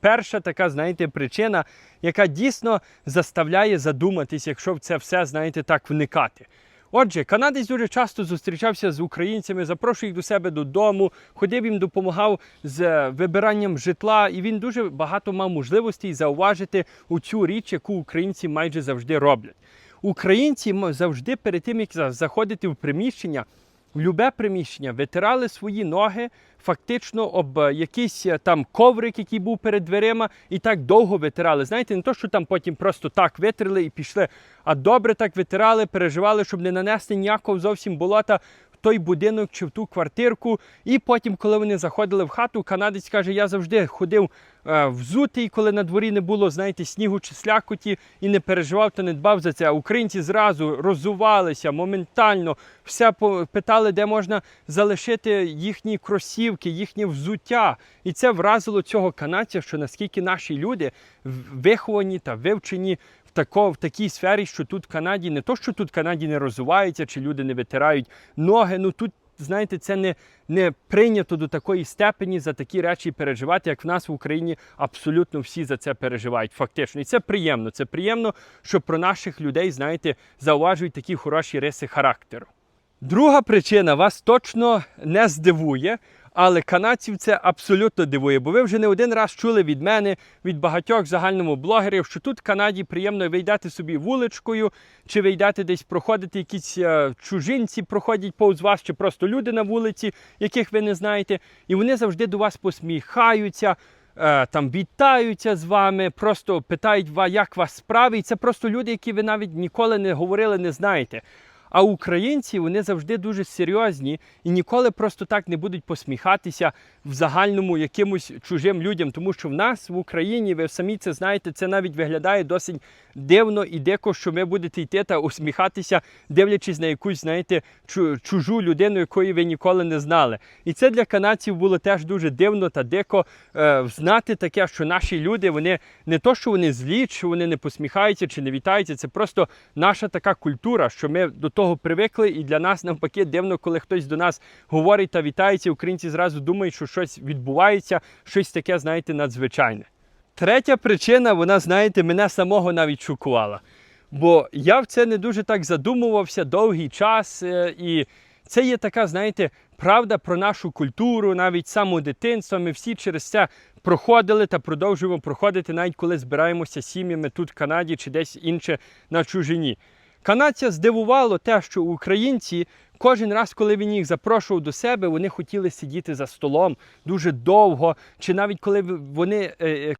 перша така, знаєте, причина, яка дійсно заставляє задуматись, якщо в це все, знаєте, так вникати. Отже, канадець дуже часто зустрічався з українцями, запрошував їх до себе додому, ходив їм, допомагав з е, вибиранням житла, і він дуже багато мав можливостей зауважити у цю річ, яку українці майже завжди роблять. Українці завжди перед тим, як заходити в приміщення, любе приміщення витирали свої ноги фактично об е, якийсь е, там коврик, який був перед дверима, і так довго витирали. Знаєте, не то, що там потім просто так витерли і пішли, а добре так витирали, переживали, щоб не нанести ніякого зовсім болота той будинок чи в ту квартирку. І потім, коли вони заходили в хату, канадець каже: я завжди ходив е, взутий, коли на дворі не було, знаєте, снігу чи слякоті, і не переживав та не дбав за це. А українці зразу розувалися моментально, все питали, де можна залишити їхні кросівки, їхнє взуття. І це вразило цього канадця, що наскільки наші люди виховані та вивчені тако, в такій сфері, що тут в Канаді не то, що тут в Канаді не розвивається, чи люди не витирають ноги. Ну тут, знаєте, це не, не прийнято до такої степені за такі речі переживати, як в нас в Україні абсолютно всі за це переживають. Фактично, і це приємно. Це приємно, що про наших людей, знаєте, зауважують такі хороші риси характеру. Друга причина вас точно не здивує, але канадців це абсолютно дивує, бо ви вже не один раз чули від мене, від багатьох загальному блогерів, що тут в Канаді приємно ви йдете собі вуличкою, чи ви йдете десь проходити, якісь е, чужинці проходять повз вас, чи просто люди на вулиці, яких ви не знаєте, і вони завжди до вас посміхаються. е, Там вітаються з вами, просто питають, «Ва- як вас справи. І це просто люди, які ви навіть ніколи не говорили, не знаєте. А українці вони завжди дуже серйозні і ніколи просто так не будуть посміхатися в загальному якимось чужим людям, тому що в нас в Україні, ви самі це знаєте, це навіть виглядає досить дивно і дико, що ви будете йти та усміхатися, дивлячись на якусь, знаєте, чу- чужу людину, якої ви ніколи не знали. І це для канадців було теж дуже дивно та дико е, знати таке, що наші люди, вони не то, що вони злі, що вони не посміхаються чи не вітаються, це просто наша така культура, що ми до того привикли, і для нас навпаки дивно, коли хтось до нас говорить та вітається. Українці зразу думають, що щось відбувається, щось таке, знаєте, надзвичайне. Третя причина, вона, знаєте, мене самого навіть шокувала. Бо я в це не дуже так задумувався довгий час. е, І це є така, знаєте, правда про нашу культуру, навіть з самого дитинства. Ми всі через це проходили та продовжуємо проходити, навіть коли збираємося сім'ями тут в Канаді чи десь інше на чужині. Канадця здивувало те, що українці кожен раз, коли він їх запрошував до себе, вони хотіли сидіти за столом дуже довго, чи навіть коли вони е, е,